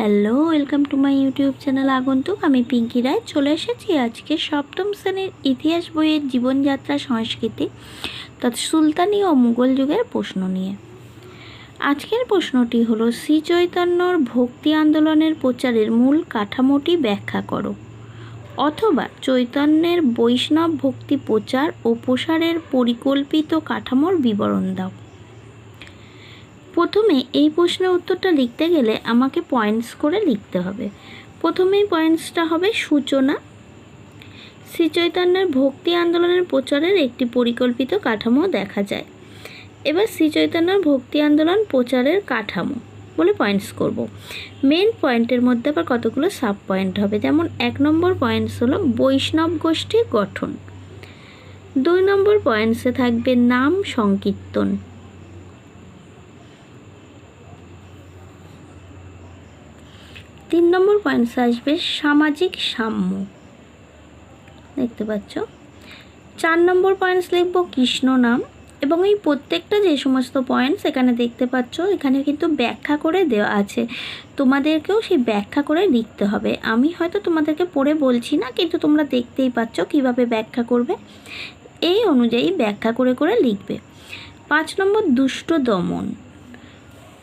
Hello welcome to my YouTube channel আগন্তুক। আমি পিঙ্কি রায়। চলে এসেছি আজকে সপ্তম শ্রেণির ইতিহাস বইয়ের জীবনযাত্রা সংস্কৃতি তথা সুলতানি ও মুঘল যুগের প্রশ্ন নিয়ে। আজকের প্রশ্নটি হলো, শ্রী চৈতন্যর ভক্তি আন্দোলনের প্রচারের মূল কাঠামোটি ব্যাখ্যা করো। অথবা চৈতন্যের বৈষ্ণব ভক্তি প্রচার ও প্রসারের পরিকল্পিত কাঠামোর বিবরণ দাও। প্রথমে এই প্রশ্নের উত্তরটা লিখতে গেলে আমাকে পয়েন্টস করে লিখতে হবে। প্রথমেই পয়েন্টসটা হবে সূচনা। শ্রী চৈতন্যের ভক্তি আন্দোলনের প্রচারের একটি পরিকল্পিত কাঠামো দেখা যায়। এবার শ্রী চৈতন্যের ভক্তি আন্দোলন প্রচারের কাঠামো বলে পয়েন্টস করব। মেন পয়েন্টের মধ্যে আবার কতগুলো সাব পয়েন্ট হবে? যেমন এক নম্বর পয়েন্টস হলো বৈষ্ণব গোষ্ঠীর গঠন। দুই নম্বর পয়েন্টসে থাকবে নাম সংকীর্তন। তিন নম্বর পয়েন্টস আসবে সামাজিক সাম্য। দেখতে পাচ্ছ? চার নম্বর পয়েন্টস লিখব কৃষ্ণ নাম এবং এই প্রত্যেকটা যে সমস্ত পয়েন্টস এখানে দেখতে পাচ্ছ, এখানে কিন্তু ব্যাখ্যা করে দেওয়া আছে। তোমাদেরকেও সেই ব্যাখ্যা করে লিখতে হবে। আমি হয়তো তোমাদেরকে পড়ে বলছি না, কিন্তু তোমরা দেখতেই পাচ্ছ কীভাবে ব্যাখ্যা করবে। এই অনুযায়ী ব্যাখ্যা করে করে লিখবে। পাঁচ নম্বর দুষ্ট দমন।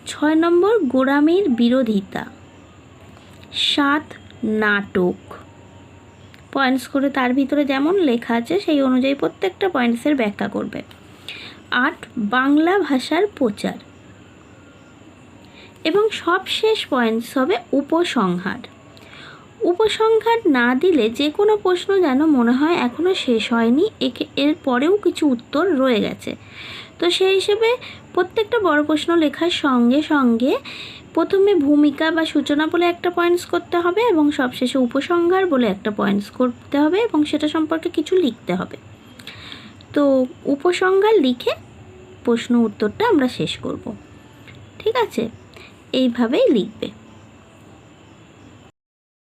ছয় নম্বর গোড়ামির বিরোধিতা। সাত নাটক। পয়েন্টস করে তার ভিতরে যেমন লেখা আছে, সেই অনুযায়ী প্রত্যেকটা পয়েন্টসের ব্যাখ্যা করবে। আট, বাংলা ভাষার প্রচার। এবং সবশেষ পয়েন্টস হবে উপসংহার। উপসংহার না দিলে যে কোনো প্রশ্ন যেন মনে হয় এখনও শেষ হয়নি, একে, এর পরেও কিছু উত্তর রয়ে গেছে। তো সেই হিসেবে প্রত্যেকটা বড় প্রশ্ন লেখার সঙ্গে সঙ্গে প্রথমে ভূমিকা বা সূচনা বলে একটা পয়েন্টস করতে হবে এবং সবশেষে উপসংহার বলে একটা পয়েন্টস করতে হবে এবং সেটা সম্পর্কে কিছু লিখতে হবে। তো উপসংহার লিখে প্রশ্ন উত্তরটা আমরা শেষ করব। ঠিক আছে? এইভাবেই লিখবে।